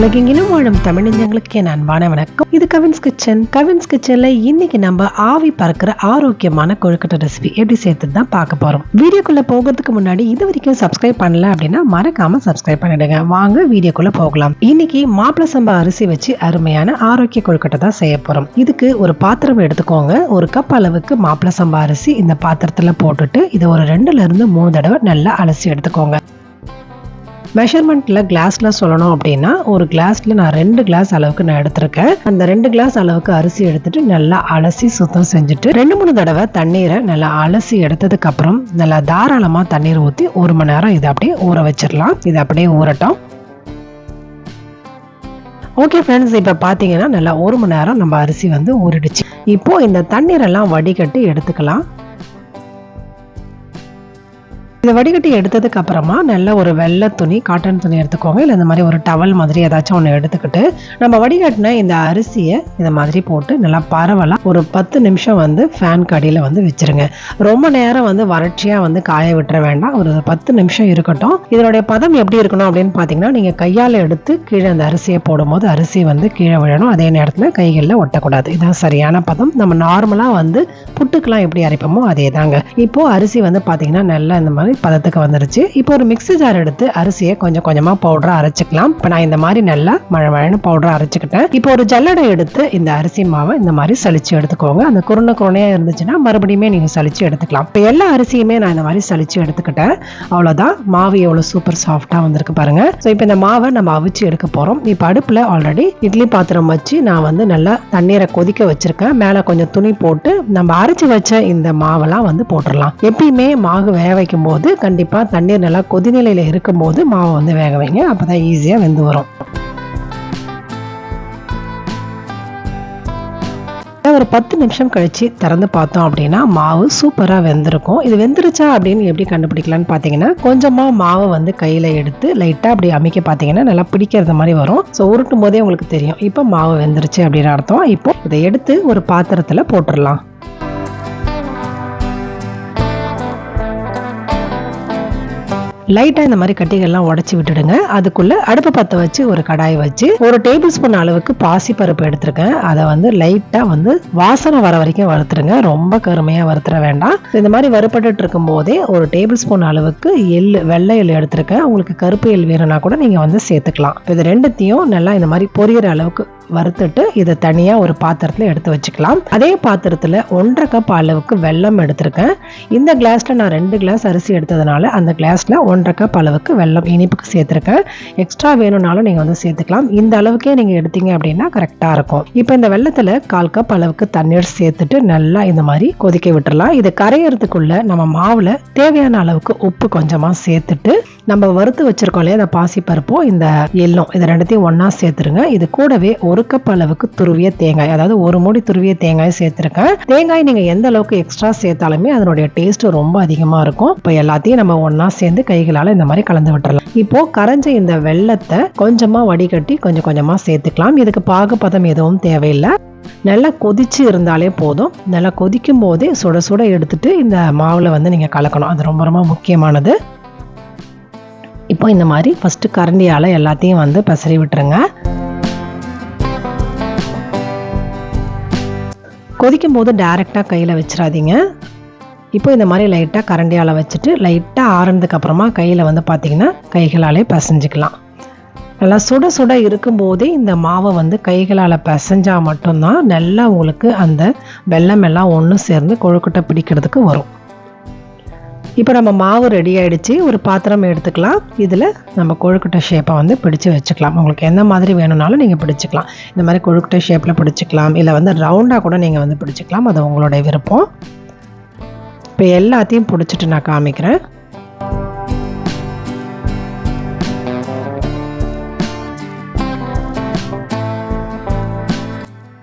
உலகெங்கிலும் வாழும் தமிழஞ்சங்களுக்கு என் அன்பான வணக்கம். இது கவின்ஸ் கிச்சன். கவின்ஸ் கிச்சன்ல இன்னைக்கு நம்ம ஆவி பறக்கிற ஆரோக்கியமான கொழுக்கட்டை ரெசிபி எப்படி சேர்த்து தான் பார்க்க போறோம். வீடியோக்குள்ள போகிறதுக்கு முன்னாடி இது வரைக்கும் சப்ஸ்கிரைப் பண்ணல அப்படின்னா மறக்காம சப்ஸ்கிரைப் பண்ணிடுங்க. வாங்க வீடியோக்குள்ள போகலாம். இன்னைக்கு மாப்பிள சம்பா அரிசி வச்சு அருமையான ஆரோக்கிய கொழுக்கட்டை தான் செய்ய போறோம். இதுக்கு ஒரு பாத்திரம் எடுத்துக்கோங்க. ஒரு கப் அளவுக்கு மாப்பிள சம்பா அரிசி இந்த பாத்திரத்துல போட்டுட்டு இதை ஒரு ரெண்டுல இருந்து மூணு தடவை நல்லா அலசி எடுத்துக்கோங்க. மெஷர்மெண்ட்டில் கிளாஸில் சொல்லணும் அப்படின்னா ஒரு கிளாஸில் நான் ரெண்டு கிளாஸ் அளவுக்கு நான் எடுத்திருக்கேன். அந்த ரெண்டு கிளாஸ் அளவுக்கு அரிசி எடுத்துட்டு நல்லா அலசி சுத்தம் செஞ்சுட்டு ரெண்டு மூணு தடவை தண்ணீரை நல்லா அலசி எடுத்ததுக்கு அப்புறம் நல்லா தாராளமாக தண்ணீர் ஊற்றி ஒரு மணி நேரம் இதை அப்படியே ஊற வச்சிடலாம். இது அப்படியே ஊறட்டும். ஓகே ஃப்ரெண்ட்ஸ் இப்போ பார்த்தீங்கன்னா நல்லா ஒரு மணி நேரம் நம்ம அரிசி வந்து ஊறிடுச்சு. இப்போ இந்த தண்ணீரெல்லாம் வடிகட்டி எடுத்துக்கலாம். இதை வடிகட்டி எடுத்ததுக்கு அப்புறமா நல்ல ஒரு வெள்ளை துணி காட்டன் துணி எடுத்துக்கோங்க. இல்லை இந்த மாதிரி ஒரு டவல் மாதிரி ஏதாச்சும் ஒன்று எடுத்துக்கிட்டு நம்ம வடிகட்டின இந்த அரிசியை இந்த மாதிரி போட்டு நல்லா பரவலாக ஒரு பத்து நிமிஷம் வந்து ஃபேன் கடியில் வந்து வச்சுருங்க. ரொம்ப நேரம் வந்து வறட்சியாக வந்து காய விட்டுற வேண்டாம். ஒரு பத்து நிமிஷம் இருக்கட்டும். இதனுடைய பதம் எப்படி இருக்கணும் அப்படின்னு பார்த்தீங்கன்னா நீங்கள் கையால் எடுத்து கீழே அந்த அரிசியை போடும்போது அரிசி வந்து கீழே விழணும். அதே நேரத்தில் கைகளில் ஒட்டக்கூடாது. இதுதான் சரியான பதம். நம்ம நார்மலாக வந்து புட்டுக்கெல்லாம் எப்படி அரைப்போமோ அதே தாங்க இப்போ அரிசி வந்து பார்த்தீங்கன்னா நல்லா இந்த மாதிரி பதத்துக்கு வந்துருச்சு. இப்போ ஒரு மிக்ஸி ஜார் எடுத்து அரிசியை கொஞ்சம் கொஞ்சமாக பவுடரா அரைச்சிக்கலாம். இப்போ நான் இந்த மாதிரி நல்லா மழை மழைன்னு பவுடரா அரைச்சிக்கிட்டேன். இப்போ ஒரு ஜல்லடை எடுத்து இந்த அரிசி மாவை இந்த மாதிரி சலிச்சு எடுத்துக்கோங்க. அந்த குருணை குருணையாக இருந்துச்சுன்னா மறுபடியுமே நீங்கள் சலிச்சு எடுத்துக்கலாம். இப்போ எல்லா அரிசியுமே நான் இந்த மாதிரி சலிச்சு எடுத்துக்கிட்டேன். அவ்வளோதான் மாவு எவ்வளோ சூப்பர் சாஃப்டாக வந்திருக்கு பாருங்க. ஸோ இப்போ இந்த மாவை நம்ம அவிச்சு எடுக்க போகிறோம் இப்போ அடுப்பில் ஆல்ரெடி இட்லி பாத்திரம் வச்சு நான் வந்து நல்லா தண்ணீரை கொதிக்க வச்சிருக்கேன். மேலே கொஞ்சம் துணி போட்டு நம்ம அரைச்சி வச்ச இந்த மாவெல்லாம் வந்து போட்டுடலாம் எப்பயுமே மாவு வேக வைக்கும் போது கண்டிப்பாக தண்ணீர் நல்லா கொதிநிலையில் இருக்கும்போது மாவை வந்து வேக வைங்க. அப்போ தான் ஈஸியாக வெந்து வரும். ஒரு பத்து நிமிஷம் கழிச்சு திறந்து பார்த்தோம் அப்படின்னா மாவு சூப்பராக வெந்திருக்கும். இது வெந்துருச்சா அப்படின்னு எப்படி கண்டுபிடிக்கலாம்னு பார்த்தீங்கன்னா கொஞ்சமாக மாவை வந்து கையில் எடுத்து லைட்டாக அப்படி அமைக்க பார்த்தீங்கன்னா நல்லா பிடிக்கிறது மாதிரி வரும். ஸோ உருட்டும் போதே உங்களுக்கு தெரியும். இப்போ மாவு வெந்துருச்சு அப்படின்னு அர்த்தம். இப்போ இதை எடுத்து ஒரு பாத்திரத்தில் போட்டுடலாம் லைட்டாக இந்த மாதிரி கட்டிகள்லாம் உடச்சி விட்டுடுங்க. அதுக்குள்ளே அடுப்பை பற்ற வச்சு ஒரு கடாய் வச்சு ஒரு டேபிள் ஸ்பூன் அளவுக்கு பாசி பருப்பு எடுத்திருக்கேன். அதை வந்து லைட்டாக வந்து வாசனை வர வரைக்கும் வறுத்துருங்க ரொம்ப கருமையாக வறுத்துற வேண்டாம். இந்த மாதிரி வறுப்பட்டு இருக்கும் போதே ஒரு டேபிள் ஸ்பூன் அளவுக்கு எள் வெள்ளை எள் எடுத்திருக்கேன். உங்களுக்கு கருப்பு எள் வேணும்னா கூட நீங்கள் வந்து சேர்த்துக்கலாம். இது ரெண்டுத்தையும் நல்லா இந்த மாதிரி பொரியற அளவுக்கு வறுத்துட்டு இதை தனியாக ஒரு பாத்திரத்தில் எடுத்து வச்சுக்கலாம். அதே பாத்திரத்தில் ஒன்றரை கப் அளவுக்கு வெல்லம் எடுத்திருக்கேன். இந்த கிளாஸில் நான் ரெண்டு கிளாஸ் அரிசி எடுத்ததுனால அந்த கிளாஸில் ஒன்றரை கப் அளவுக்கு வெல்லம் இனிப்புக்கு சேர்த்துருக்கேன். எக்ஸ்ட்ரா வேணும்னாலும் நீங்கள் வந்து சேர்த்துக்கலாம். இந்த அளவுக்கே நீங்கள் எடுத்தீங்க அப்படின்னா கரெக்டாக இருக்கும். இப்போ இந்த வெள்ளத்தில் கால் கப் அளவுக்கு தண்ணீர் சேர்த்துட்டு நல்லா இந்த மாதிரி கொதிக்க விட்டுறலாம். இது கரையிறதுக்குள்ள நம்ம மாவில் தேவையான அளவுக்கு உப்பு கொஞ்சமாக சேர்த்துட்டு நம்ம வறுத்து வச்சிருக்கோம் இல்லையா அந்த பாசிப்பருப்பும் இந்த எள்ளும் இது ரெண்டுத்தையும் ஒன்றா சேர்த்துருங்க. இது கூடவே ஒரு கப் அளவுக்கு துருவிய தேங்காய் அதாவது ஒரு மூடி துருவிய தேங்காய் சேர்த்துருக்கேன். தேங்காய் நீங்கள் எந்த அளவுக்கு எக்ஸ்ட்ரா சேர்த்தாலுமே அதனுடைய டேஸ்ட் ரொம்ப அதிகமாக இருக்கும். இப்போ எல்லாத்தையும் நம்ம ஒன்றா சேர்ந்து கைகளால் இந்த மாதிரி கலந்து விட்டுறலாம். இப்போ கரைஞ்ச இந்த வெள்ளத்தை கொஞ்சமாக வடிகட்டி கொஞ்சம் கொஞ்சமாக சேர்த்துக்கலாம். இதுக்கு பாகுபதம் எதுவும் தேவையில்லை. நல்லா கொதிச்சு இருந்தாலே போதும். நல்லா கொதிக்கும் போதே சுட சுட எடுத்துட்டு இந்த மாவில் வந்து நீங்கள் கலக்கணும். அது ரொம்ப ரொம்ப முக்கியமானது. இப்போ இந்த மாதிரி ஃபஸ்ட்டு கரண்டியால் எல்லாத்தையும் வந்து பசறி விட்டுருங்க. கொதிக்கும் போது டேரெக்டாக கையில் வச்சிடாதீங்க. இப்போ இந்த மாதிரி லைட்டாக கரண்டியால் வச்சுட்டு லைட்டாக ஆறுனதுக்கப்புறமா கையில் வந்து பார்த்திங்கன்னா கைகளாலே பசைஞ்சிக்கலாம். நல்லா சுட சுட இருக்கும்போதே இந்த மாவை வந்து கைகளால் பிசைஞ்சால் மட்டும்தான் நல்லா உங்களுக்கு அந்த வெள்ளம் எல்லாம் ஒன்று சேர்ந்து கொழுக்கட்டை பிடிக்கிறதுக்கு வரும். இப்போ நம்ம மாவு ரெடி ஆயிடுச்சு. ஒரு பாத்திரம் எடுத்துக்கலாம். இதில் நம்ம கொழுக்கட்டை ஷேப்பை வந்து பிடிச்சு வச்சுக்கலாம். உங்களுக்கு எந்த மாதிரி வேணும்னாலும் நீங்கள் பிடிச்சிக்கலாம். இந்த மாதிரி கொழுக்கட்டை ஷேப்பில் பிடிச்சிக்கலாம். இல்லை வந்து ரவுண்டாக கூட நீங்கள் வந்து பிடிச்சிக்கலாம். அது உங்களுடைய விருப்பம். இப்போ எல்லாத்தையும் பிடிச்சிட்டு நான் காமிக்கிறேன்.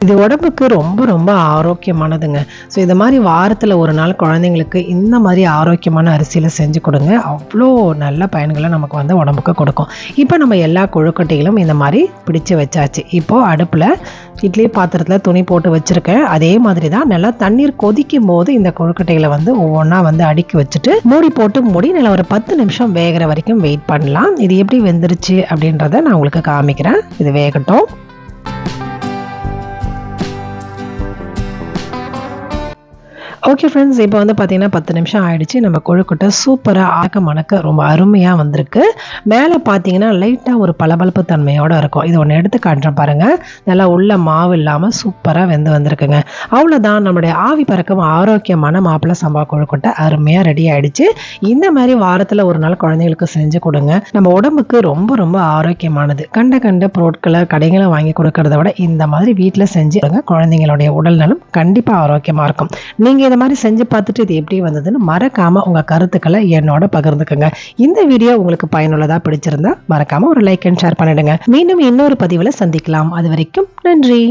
இது உடம்புக்கு ரொம்ப ரொம்ப ஆரோக்கியமானதுங்க. ஸோ இது மாதிரி வாரத்தில் ஒரு நாள் குழந்தைங்களுக்கு இந்த மாதிரி ஆரோக்கியமான அரிசியில் செஞ்சு கொடுங்க. அவ்வளோ நல்ல பயன்களை நமக்கு வந்து உடம்புக்கு கொடுக்கும். இப்போ நம்ம எல்லா கொழுக்கட்டைகளும் இந்த மாதிரி பிடிச்சு வச்சாச்சு. இப்போது அடுப்பில் இட்லி பாத்திரத்தில் துணி போட்டு வச்சுருக்கேன். அதே மாதிரி தான் நல்லா தண்ணீர் கொதிக்கும் போது இந்த கொழுக்கட்டைகளை வந்து ஒவ்வொன்றா வந்து அடுக்கி வச்சுட்டு மூடி போட்டு மூடி நல்லா ஒரு பத்து நிமிஷம் வேகிற வரைக்கும் வெயிட் பண்ணலாம். இது எப்படி வெந்துருச்சு அப்படின்றத நான் உங்களுக்கு காமிக்கிறேன். இது வேகட்டும். ஓகே ஃப்ரெண்ட்ஸ் இப்போ வந்து பார்த்தீங்கன்னா பத்து நிமிஷம் ஆயிடுச்சு. நம்ம கொழுக்கட்டை சூப்பராக ஆக்க மணக்க ரொம்ப அருமையாக வந்திருக்கு. மேலே பார்த்தீங்கன்னா லைட்டாக ஒரு பளபளப்பு தன்மையோடு இருக்கும். இது ஒன்று எடுத்து காட்டுறேன் பாருங்கள் நல்லா உள்ள மாவு இல்லாமல் சூப்பராக வெந்து வந்திருக்குங்க. அவ்வளோதான் நம்முடைய ஆவி பறக்கும் ஆரோக்கியமான மாப்பிள்ளை சம்பா கொழுக்கட்டை அருமையாக ரெடி ஆயிடுச்சு. இந்த மாதிரி வாரத்தில் ஒரு நாள் குழந்தைங்களுக்கு செஞ்சு கொடுங்க. நம்ம உடம்புக்கு ரொம்ப ரொம்ப ஆரோக்கியமானது. கண்ட கண்ட பொருட்களை கடைகளை வாங்கி கொடுக்கறத விட இந்த மாதிரி வீட்டில் செஞ்சு கொடுங்க. குழந்தைங்களுடைய உடல் நலம் கண்டிப்பாக ஆரோக்கியமாக இருக்கும். நீங்கள் இந்த மாதிரி செஞ்சு பார்த்துட்டு இது எப்படி வந்ததுன்னு மறக்காமல் உங்கள் கருத்துக்களை என்னோட பகிர்ந்துக்கோங்க. இந்த வீடியோ உங்களுக்கு பயனுள்ளதாக பிடிச்சிருந்தா மறக்காமல் ஒரு லைக் அண்ட் ஷேர் பண்ணிடுங்க. மீண்டும் இன்னொரு பதிவில் சந்திக்கலாம். அது வரைக்கும் நன்றி.